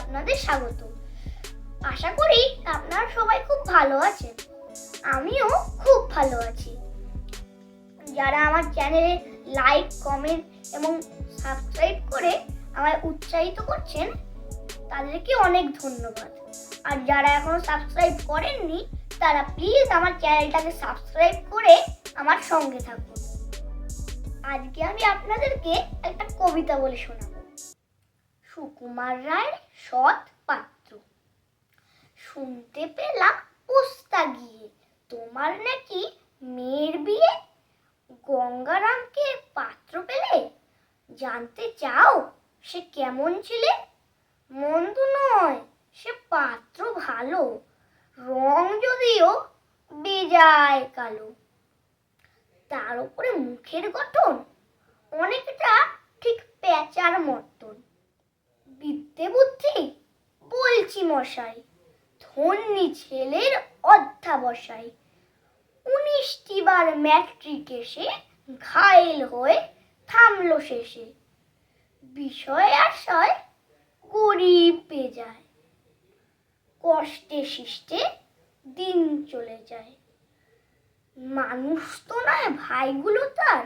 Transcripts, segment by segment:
আপনাদের স্বাগত আশা করি আপনারা সবাই খুব ভালো আছেন। আমিও খুব ভালো আছি। যারা আমার চ্যানেলে লাইক, কমেন্ট এবং সাবস্ক্রাইব করে আমায় উৎসাহিত করছেন, তাদেরকে অনেক ধন্যবাদ। আর যারা এখনও সাবস্ক্রাইব করেননি, তারা প্লিজ আমার চ্যানেলটাকে সাবস্ক্রাইব করে আমার সঙ্গে থাকুন। আজকে আমি আপনাদেরকে একটা কবিতা বলে শোনাবো। সুকুমার রায়ের সৎ পাত্র। শুনতে পেলাম পোস্তা গিয়ে। তোমার নাকি মেয়ের বিয়ে? গঙ্গারামকে পাত্র পেলে? জানতে চাও সে কেমন ছিলে? মন্দ নয়, সে পাত্র ভালো। রং যদিও বেজায় কালো। তার উপরে মুখের গঠন অনেকটা ঠিক পেঁচার মতন বলছি মশাই ধন্যী ছেলের অধ্যাবসায়। উনিশটি বার ম্যাট্রিক এসে ঘায়েল হয়ে থামলো শেষে। বিষয় আশয় গরিব বেজায় কষ্টে শিষ্টে দিন চলে যায়। মানুষ তো নয় ভাইগুলো তার,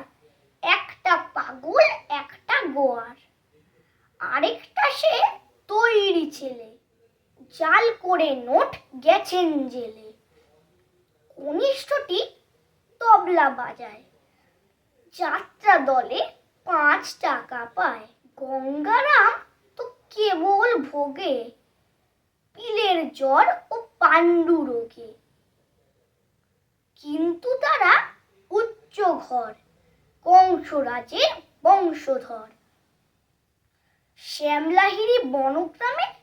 একটা পাগল, একটা গোয়ার। আরেকটা সে তৈরি ছেলে। জাল করে নোট গেছেন জেলে। কনিষ্ঠটি তবলা বাজায়। যাত্রা দলে পাঁচ টাকা পায়। গঙ্গারাম তো কেবল ভোগে। পিলের জ্বর ও পাণ্ডু রোগে। কিন্তু তারা উচ্চ ঘর, কংসরাজের বংশধর। শ্যামলাহিরি বনগ্রামে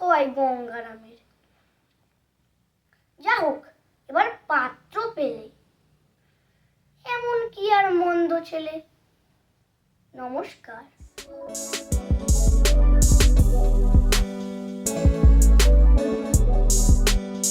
হয় গঙ্গারামের যা হোক এবার পাত্র পেলে। এমন কি আর মন্দ ছেলে? নমস্কার।